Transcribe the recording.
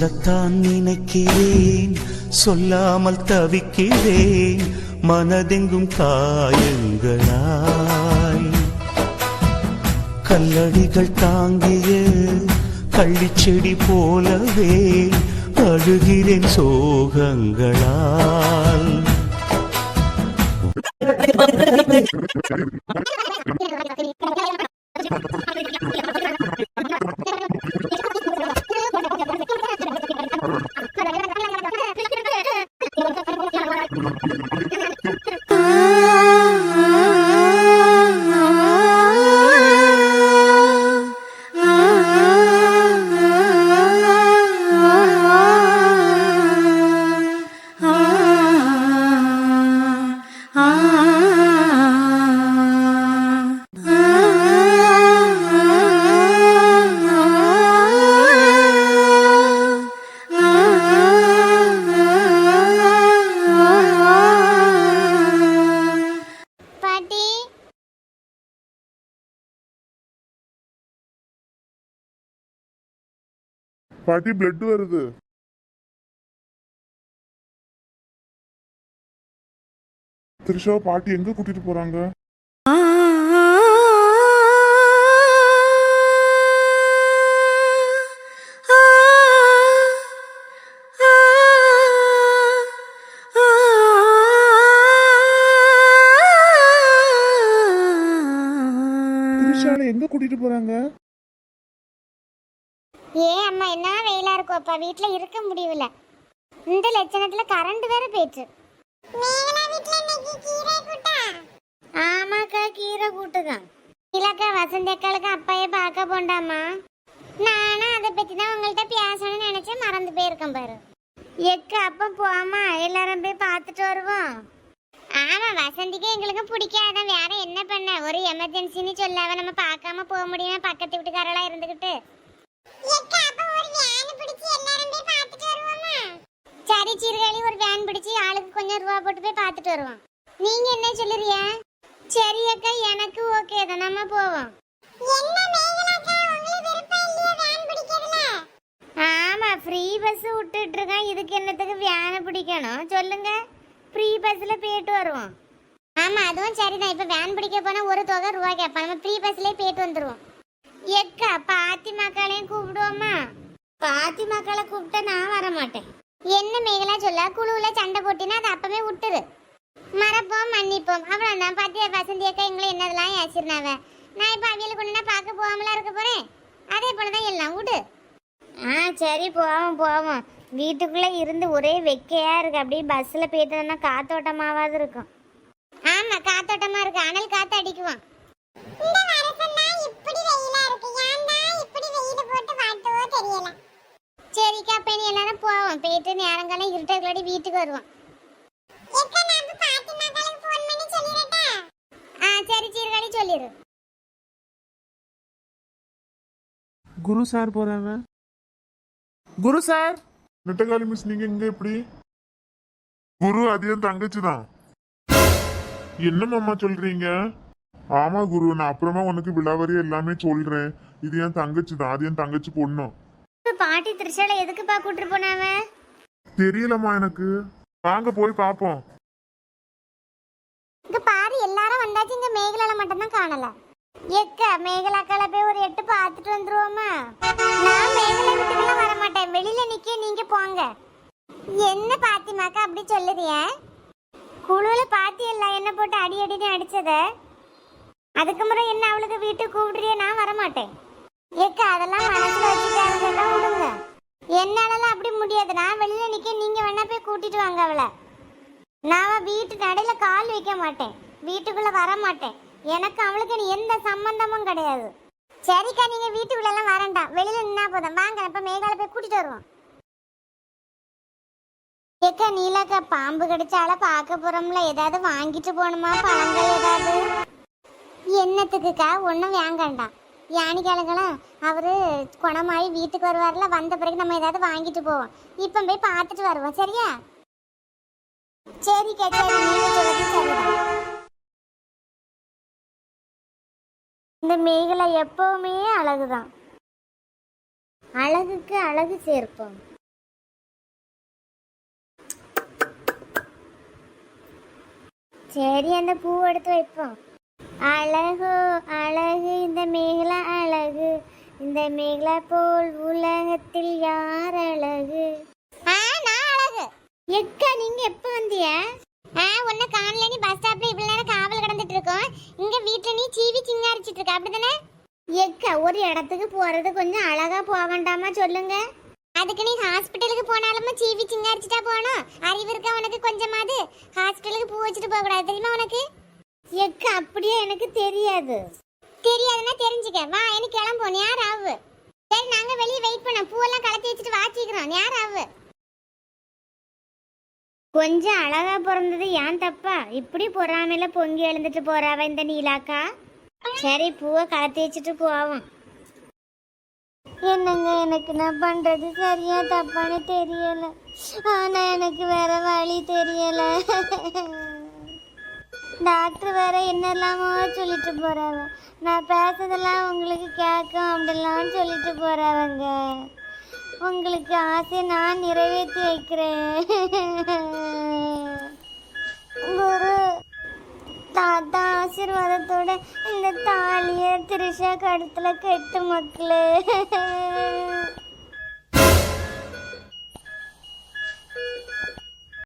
சொல்லத்தான் நினைக்கிறேன். சொல்லாமல் தவிக்கிறேன். மனதெங்கும் காயங்களாய். கல்லடிகள் தாங்கிய கள்ளிச்செடி போலவே அழுகிறேன் சோகங்களால். Thank you. பாட்டி பிளட் வருது. திரிஷா பாட்டி எங்க கூட்டிட்டு போறாங்க? எங்க கூட்டிட்டு போறாங்க? அம்மா என்ன வெயிலா இருக்கும் அப்பா? வீட்ல இருக்க முடியல. இந்த லட்சணத்துல கரண்ட் வேற போயிட்டு ஆமாக்கா கீரை கூட்டுதான் இல்லக்கா வசந்தி அக்காளுக்கு அப்பையே பார்க்க போண்டாமா நானும் அதை பத்தி தான் உங்கள்கிட்ட பேசணும்னு நினைச்சு மறந்து போயிருக்கேன் பாரு. எக்கு அப்ப போமா எல்லாரும் போய் பார்த்துட்டு வருவோம். ஆமா வசந்திக்கு எங்களுக்கு பிடிக்காதான் வேற என்ன பண்ண? ஒரு எமர்ஜென்சின்னு சொல்லாம நம்ம பார்க்காம போக முடியுமா? பக்கத்து வீட்டுக்காரெல்லாம் இருந்துகிட்டு. சரி சீர்காழி ஒரு வேன் பிடிச்சு ஆளுக்கு கொஞ்சம் ரூபா போட்டு போய் பார்த்துட்டு வருவோம். நீங்க என்ன சொல்லுறிய சரி அக்கா எனக்கு ஓகே தான் நம்ம போவோம். ஆமா ஃப்ரீ பஸ் விட்டுட்டு இருக்கேன் இதுக்கு என்னத்துக்கு வேனை பிடிக்கணும்? சொல்லுங்க. ஃப்ரீ பஸ்ல போயிட்டு வருவோம். ஆமா அதுவும் சரிதான். இப்ப வேன் பிடிக்க போனா ஒரு தொகை ரூபா கேட்பான் நம்ம ஃப்ரீ பஸ்லயே போயிட்டு வந்துருவோம். எக்கா பாத்தி மக்களையும் கூப்பிடுவோமா பாத்தி மக்களை கூப்பிட்டா நான் வர மாட்டேன் என்ன மேகலா சொல்ல குழுவுல சண்டை போட்டினா அதை அப்பவே விட்டுரு. மறப்போம் மன்னிப்போம். அவ்வளோதான் பாத்தியா வசந்தி அக்கா எங்களை என்னதெல்லாம் ஏசிருந்தாவ நான் இப்போ அவியலுக்கு ஒண்ணு பார்க்க போகாமலா இருக்க போறேன்? அதே போல தான் எல்லாம். விடு. ஆ சரி போவோம் போவோம். வீட்டுக்குள்ளே இருந்து ஒரே வெக்கையாக இருக்கு. அப்படியே பஸ்ஸில் போயிட்டு காத்தோட்டமாவது இருக்கும். ஆமாம் காத்தோட்டமாக இருக்கு. அனல் காற்று அடிக்குவான். போவோம் போயிட்டு நேரங்காலம் இருட்டக்குள்ளாடி வீட்டுக்கு வருவோம் ஆ சரி சீர்காழி சொல்லிடு குரு சார் போறாங்க. குரு சார் நெட்டகாலி மிஸ் நீங்க இங்க எப்படி? குரு அது என் தங்கச்சி தான் என்ன மாமா சொல்றீங்க? ஆமா குரு நான் அப்புறமா உனக்கு விழாவரி எல்லாமே சொல்றேன். இது என் தங்கச்சி தான் அது என் தங்கச்சி பொண்ணு. இப்ப பாட்டி திருச்சால எதுக்குப்பா கூட்டிட்டு போனாவ? தெரியலம்மா எனக்கு. வாங்க போய் பாப்போம். இங்க பாரு எல்லாரும் வந்தாச்சு. இங்க மேகலால மட்டும் தான் காணல. எக்க மேகலாக்கால போய் ஒரு எட்டு பார்த்துட்டு வந்துருவோமா? நான் மேகலா வீட்டுக்கெல்லாம் வர மாட்டேன் வெளியில நிக்க நீங்க போங்க. என்ன பாத்திமாக்கா அப்படி சொல்லுறிய குழுல பாத்தி எல்லாம் என்ன போட்டு அடி அடின்னு அடிச்சத? அதுக்கு முறை என்ன அவளுக்கு வீட்டுக்கு கூப்பிடுறிய? நான் வர மாட்டேன் ஏக்க அதெல்லாம் மனசுல வச்சுட்டாங்கன்னா விடுங்க. என்னாலலாம் அப்படி முடியாது. நான் வெளியில நிக்க நீங்க வேணா போய் கூட்டிட்டு வாங்க அவளை. நான் வீட்டு நடையில கால் வைக்க மாட்டேன். வீட்டுக்குள்ள வர மாட்டேன். எனக்கு அவளுக்கு எந்த சம்பந்தமும் கிடையாது. சரிக்கா நீங்க வீட்டுக்குள்ள எல்லாம் வரண்டா வெளியில நின்னா போதும். வாங்க இப்ப மேகால போய் கூட்டிட்டு வருவோம். ஏக்கா நீலாக்கா பாம்பு கடிச்சால பார்க்க போறோம்ல. ஏதாவது வாங்கிட்டு போகணுமா? பழங்கள் ஏதாவது? என்னத்துக்குக்கா? ஒன்றும் வேங்கண்டாம் யானி கிழங்கெல்லாம் அவர் குணமாயி வீட்டுக்கு வருவார்ல வந்த பிறகு நம்ம ஏதாவது வாங்கிட்டு போவோம். இப்போ போய் பார்த்துட்டு வருவோம் சரியா? சரி இந்த மேகலை எப்பவுமே அழகுதான். அழகுக்கு அழகு சேர்ப்போம். சரி அந்த பூ எடுத்து வைப்போம். அழகோ அழகு இந்த மேகலா அழகு. இந்த மேகலா போல் உலகத்தில் யார் அழகு? ஆ நான் அழகு. எக்கா நீங்க எப்ப வந்திய ஆ உன்ன காணல நீ பஸ் ஸ்டாப்ல இவ்வளவு நேரம் காவல் கடந்துட்டு இருக்கோம். இங்க வீட்ல நீ சீவி சிங்காரிச்சிட்டு இருக்க அப்படிதானே எக்கா ஒரு இடத்துக்கு போறது கொஞ்சம் அழகா போக வேண்டாமா சொல்லுங்க? அதுக்கு நீ ஹாஸ்பிட்டலுக்கு போனாலும் சீவி சிங்காரிச்சிட்டா போகணும் அறிவு இருக்கா உனக்கு கொஞ்சமாவது? ஹாஸ்பிட்டலுக்கு பூ வச்சுட்டு போக கூடாது தெரியுமா உனக்கு? எக்கு அப்படியே எனக்கு தெரியாது. தெரியாதுன்னா தெரிஞ்சுக்க. வா எனக்கு கிளம்புவோம். யார் ஆவு. சரி நாங்க வெளியே வெயிட் பண்ண பூவெல்லாம் கலத்தி வச்சுட்டு வாச்சிக்கிறோம் யார் ஆவு. கொஞ்சம் அழகா பிறந்தது ஏன் தப்பா? இப்படி பொறாமையில பொங்கி எழுந்துட்டு போறாவ இந்த நீலாக்கா? சரி பூவை கலத்தி வச்சுட்டு போவோம். என்னங்க எனக்கு நான் பண்றது சரியா தப்பான்னு தெரியல. ஆனா எனக்கு வேற வழி தெரியல. டாக்டர் வேற என்னெல்லாமோ சொல்லிட்டு போறாங்க நான் பேசுறதெல்லாம் உங்களுக்கு கேட்கும் அப்படிலாம் சொல்லிட்டு போறாங்க உங்களுக்கு ஆசை நான் நிறைவேற்றி வைக்கிறேன். குரு தாத்தா ஆசீர்வாதத்தோட இந்த தாலியை திரிஷா கழுத்துல கெட்டு மக்களே.